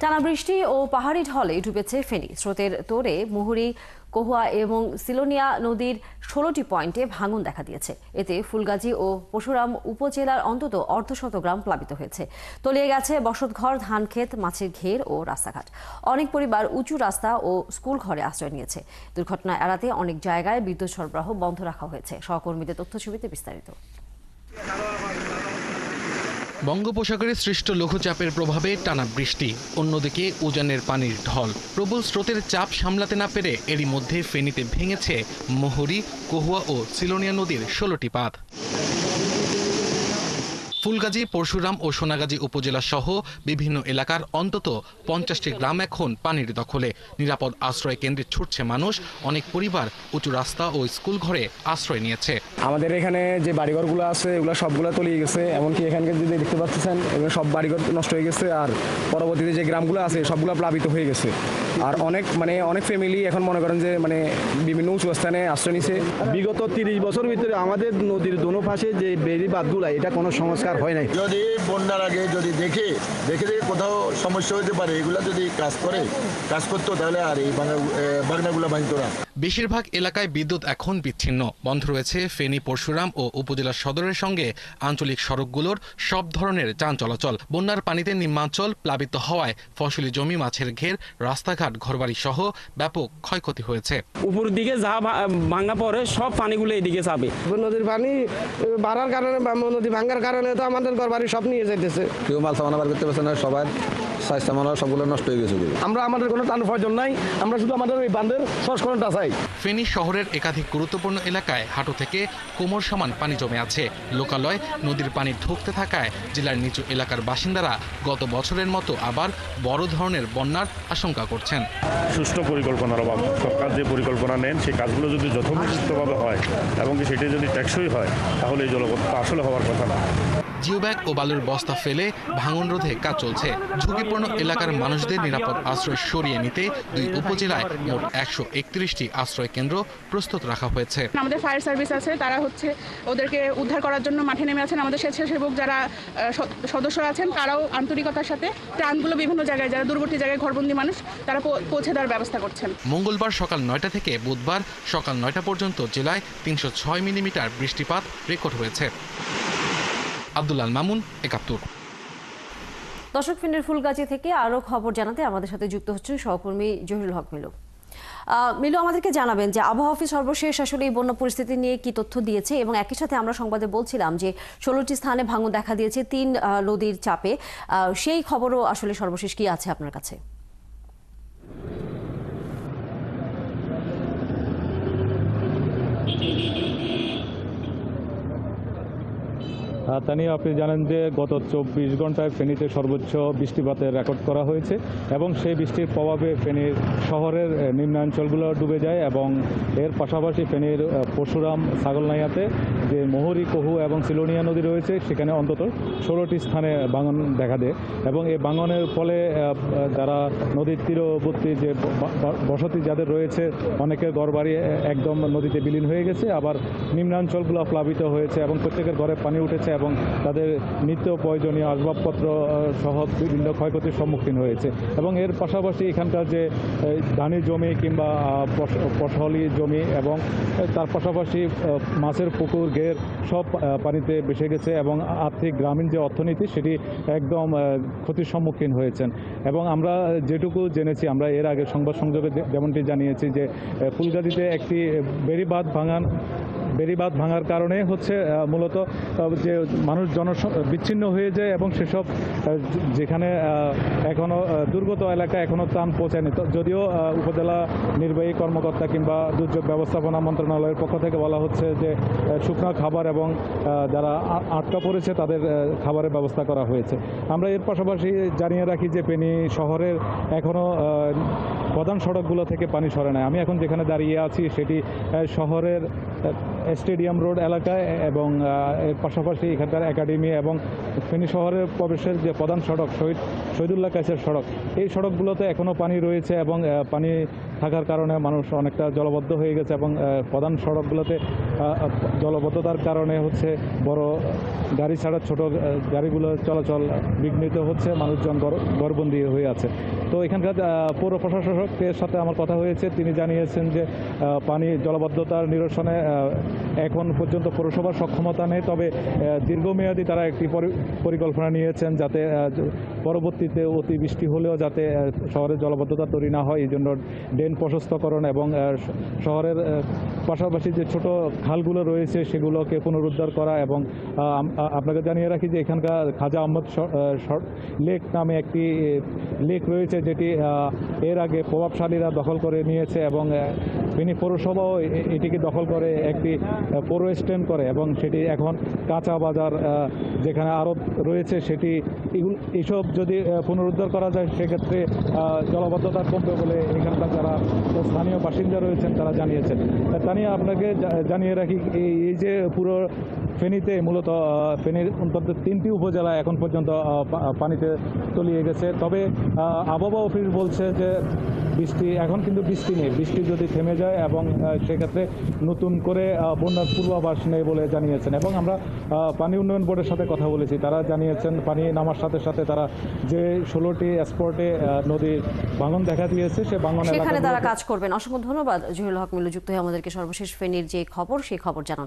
টানা বৃষ্টি ও পাহাড়ি ঢলে ডুবেছে ফেনী। স্রোতের তোড়ে মুহুরী, কহুয়া এবং সিলোনিয়া নদীর ষোলোটি পয়েন্টে ভাঙন দেখা দিয়েছে। এতে ফুলগাজী ও পশুরাম উপজেলার অন্তত অর্ধশত গ্রাম প্লাবিত হয়েছে। তলিয়ে গেছে বসতঘর, ধানক্ষেত, মাছের ঘের ও রাস্তাঘাট। অনেক পরিবার উঁচু রাস্তা ও স্কুল ঘরে আশ্রয় নিয়েছে। দুর্ঘটনা এড়াতে অনেক জায়গায় বিদ্যুৎ সরবরাহ বন্ধ রাখা হয়েছে। সহকর্মীদের তথ্য ছবিতে বিস্তারিত। বঙ্গোপসাগরে সৃষ্ট লঘুচাপের প্রভাবে টানা বৃষ্টি। অন্যদিকে উজানের পানির ঢল। প্রবল স্রোতের চাপ সামলাতে না পেরে এরই মধ্যে ফেনীতে ভেঙেছে মোহরী, কহুয়া ও সিলোনিয়া নদীর ষোলোটি বাঁধ ফুলগাজী, পরশুরাম ও সোনাগাজী উপজেলা সহ বিভিন্ন এলাকার অন্তত পঞ্চাশটি গ্রাম এখন পানির দখলে। নিরাপদ আশ্রয় কেন্দ্রে ছুটছে মানুষ। অনেক পরিবার উঁচু রাস্তা ও স্কুল ঘরে আশ্রয় নিয়েছে। আমাদের এখানে যে বাড়িঘরগুলো আছে, এগুলো সবগুলো তলিয়ে গেছে। এমনকি এখানকার যদি দেখতে পাচ্ছেন, এগুলো সব বাড়িঘর নষ্ট হয়ে গেছে। আর পরবর্তীতে যে গ্রামগুলো আছে, সবগুলো প্লাবিত হয়ে গেছে। আর অনেক মানে অনেক ফ্যামিলি এখন মনে করেন যে মানে বিভিন্ন উঁচু স্থানে আশ্রয় নিছে। বিগত তিরিশ বছর ভিতরে আমাদের নদীর দোনো পাশে যে বেরি বাদগুলা এটা কোনো সংস্কার হয় নাই। যদি বন্যার আগে যদি দেখে দেখে দেখে কোথাও সমস্যা হতে পারে এগুলো যদি কাজ করে কাজ করতো তাহলে আর এই বাংলা বাগনাগুলো ভাঙতো না। বেশিরভাগ এলাকায় বিদ্যুৎ এখন বিচ্ছিন্ন। বন্ধ রয়েছে ফেনী পরশুরাম ও উপজেলা সদরের সঙ্গে আঞ্চলিক সড়কগুলোর সব ধরনের যান চলাচল। বন্যার পানিতে নিম্নাঞ্চল প্লাবিত হওয়ায় ফসলি জমি মাছের ঘের রাস্তাঘাট ঘরবাড়ি সহ ব্যাপক ক্ষয়ক্ষতি হয়েছে। উপর দিকে যা ভাঙা পড়ে সব পানিগুলো এদিকে যাবে। নদীর পানি বাড়ার কারণে বা নদী ভাঙার কারণে তো আমাদের ঘরবাড়ি সব নিয়ে যাইতেছে। কেউ মাল সামান বার করতে পারছে না সবার স্বাস্থ্য মানা সবগুলো নষ্ট হয়ে গেছে আমরা আমাদের কোনো টান প্রয়োজন নাই আমরা শুধু আমাদের ওই বান্ধের সংস্করণটা চাই। ফেনী শহরের একাধিক গুরুত্বপূর্ণ এলাকায় হাঁটু থেকে কোমর সমান পানি জমে আছে। লোকালয় নদীর পানি ঢুকতে থাকায় জেলার নিচু এলাকার বাসিন্দারা গত বছরের মতো আবার বড় ধরনের বন্যার আশঙ্কা করছেন। সুষ্ঠু পরিকল্পনার অভাব। সরকার যে পরিকল্পনা নেন সেই কাজগুলো যদি যথোচিতভাবে হয় এবং কি সেটি যদি টেকসই হয় তাহলে এই জলপথটা আসলে হওয়ার কথা না। জিওব্যাগ ও বালুর বস্তা ফেলে ভাঙন রোধে কাজ চলছে। ঝুঁকিপূর্ণ এলাকার মানুষদের নিরাপদ আশ্রয় সরিয়ে নিতে দুই উপজেলায় মোট একশো একত্রিশটি আশ্রয় কেন্দ্র প্রস্তুত রাখা হয়েছে। আমাদের ফায়ার সার্ভিস আছে তারা হচ্ছে ওদেরকে উদ্ধার করার জন্য মাঠে নেমে আছেন। আমাদের স্বেচ্ছাসেবক যারা সদস্য আছেন তারাও আন্তরিকতার সাথে ত্রাণগুলো বিভিন্ন জায়গায় যারা দূরবর্তী জায়গায় ঘরবন্দি মানুষ তারা পৌঁছে দেওয়ার ব্যবস্থা করছেন। মঙ্গলবার সকাল নয়টা থেকে বুধবার সকাল নয়টা পর্যন্ত জেলায় তিনশো ছয় মিলিমিটার বৃষ্টিপাত রেকর্ড হয়েছে। আব্দুল্লাল মামুন, একাত্তর। দর্শক, ফিনের ফুলগাজী থেকে আরও খবর জানাতে আমাদের সাথে যুক্ত হচ্ছেন সহকর্মী জহিরুল হক মিলু। মিলু, আমাদেরকে জানাবেন যে আবহাওয়া অফিস সর্বশেষ আসলে এই বন্য পরিস্থিতি নিয়ে কি তথ্য দিয়েছে এবং একই সাথে আমরা সংবাদে বলছিলাম যে ষোলোটি স্থানে ভাঙন দেখা দিয়েছে তিন নদীর চাপে। সেই খবরও আসলে সর্বশেষ কি আছে আপনার কাছে? আর তা নিয়ে আপনি জানেন যে গত চব্বিশ ঘন্টায় ফেনীতে সর্বোচ্চ বৃষ্টিপাতের রেকর্ড করা হয়েছে এবং সেই বৃষ্টির প্রভাবে ফেনীর শহরের নিম্নাঞ্চলগুলো ডুবে যায় এবং এর পাশাপাশি ফেনীর পরশুরাম, ছাগলনাইয়াতে যে মোহরী, কহু এবং সিলোনিয়া নদী রয়েছে, সেখানে অন্তত ষোলোটি স্থানে বাঙন দেখা দেয় এবং এই বাঙনের ফলে যারা নদীর তীরবর্তী যে বসতি যাদের রয়েছে, অনেকের ঘরবাড়ি একদম নদীতে বিলীন হয়ে গেছে। আবার নিম্নাঞ্চলগুলো প্লাবিত হয়েছে এবং প্রত্যেকের ঘরে পানি উঠেছে এবং তাদের নিত্য প্রয়োজনীয় আসবাবপত্র সহ বিভিন্ন ক্ষয়ক্ষতির সম্মুখীন হয়েছে। এবং এর পাশাপাশি এখানকার যে ধানের জমি কিংবা ফসলি জমি এবং তার পাশাপাশি মাছের পুকুর ঘের সব পানিতে ভেসে গেছে এবং আর্থিক গ্রামীণ যে অর্থনীতি সেটি একদম ক্ষতির সম্মুখীন হয়েছেন। এবং আমরা যেটুকু জেনেছি আমরা এর আগে সংবাদ সংযোগে যেমনটি জানিয়েছি যে আহ, ফুলগাজীতে একটি বেড়িবাঁধ ভাঙান বেড়িবাঁধ ভাঙার কারণে হচ্ছে মূলত যে মানুষ জন বিচ্ছিন্ন হয়ে যায় এবং সেসব যেখানে আহ, এখনও দুর্গত এলাকা এখনও ত্রাণ পৌঁছায়নি। যদিও উপজেলা নির্বাহী কর্মকর্তা কিংবা দুর্যোগ ব্যবস্থাপনা মন্ত্রণালয়ের পক্ষ থেকে বলা হচ্ছে যে শুকনো খাবার এবং যারা আটকা পড়েছে তাদের খাবারের ব্যবস্থা করা হয়েছে। আমরা এর পাশাপাশি জানিয়ে রাখি যে পেনি শহরের এখনও আহ, প্রধান সড়কগুলো থেকে পানি সরে নেয় আমি এখন যেখানে দাঁড়িয়ে আছি সেটি শহরের স্টেডিয়াম রোড এলাকায় এবং এর পাশাপাশি এখানকার একাডেমি এবং ফেনী শহরের প্রবেশের যে প্রধান সড়ক শহীদ, শহীদুল্লাহ কাছের সড়ক, এই সড়কগুলোতে এখনও পানি রয়েছে এবং পানি থাকার কারণে মানুষ অনেকটা জলবদ্ধ হয়ে গেছে এবং প্রধান সড়কগুলোতে জলবদ্ধতার কারণে হচ্ছে বড় গাড়ি ছাড়া ছোট গাড়িগুলো চলাচল বিঘ্নিত হচ্ছে, মানুষজন ঘরবন্দি হয়ে আছে। তো এখানকার পৌর প্রশাসকের সাথে আমার কথা হয়েছে, তিনি জানিয়েছেন যে পানি জলবদ্ধতার নিরসনে এখন পর্যন্ত পৌরসভার সক্ষমতা নেই, তবে দীর্ঘমেয়াদী তারা একটি পরি- পরিকল্পনা নিয়েছেন যাতে পরবর্তীতে অতিবৃষ্টি হলেও যাতে শহরের জলবদ্ধতা তৈরি না হয় এই জন্য ড্রেন প্রশস্তকরণ এবং শহরের পাশাপাশি যে ছোট খালগুলো রয়েছে সেগুলোকে পুনরুদ্ধার করা এবং আপনাকে জানিয়ে রাখি যে এখানকার খাজা আহমদ লেক নামে একটি লেক রয়েছে যেটি এর আগে প্রভাবশালীরা দখল করে নিয়েছে এবং ফেনী পৌরসভাও এটিকে দখল করে একটি পৌর স্ট্যান্ড করে এবং সেটি এখন কাঁচা বাজার যেখানে আরও রয়েছে সেটি এসব যদি পুনরুদ্ধার করা যায়, সেক্ষেত্রে জলবদ্ধতা কমবে বলে এখানকার যারা স্থানীয় বাসিন্দা রয়েছেন তারা জানিয়েছেন। তা নিয়ে আপনাকে জানিয়ে রাখি এই যে পুরো ফেনীতে মূলত ফেনীর অন্তত তিনটি উপজেলা এখন পর্যন্ত পানিতে তলিয়ে গেছে। তবে আবহাওয়া অফিস বলছে যে বৃষ্টি এখন কিন্তু বৃষ্টি নেই। বৃষ্টি যদি থেমে যায় এবং সেক্ষেত্রে নতুন করে বন্যার পূর্বাভাস নেই বলে জানিয়েছেন। এবং আমরা পানি উন্নয়ন বোর্ডের সাথে কথা বলেছি। তারা জানিয়েছেন পানি নামার সাথে সাথে তারা যে ষোলোটি স্পটে নদীর ভাঙন দেখা দিয়েছে সে ভাঙন সেখানে তারা কাজ করবেন। অসংখ্য ধন্যবাদ। জহিরুল হক মিলু যুক্ত হয়ে আমাদেরকে সর্বশেষ ফেনীর যে খবর সেই খবর জানানো।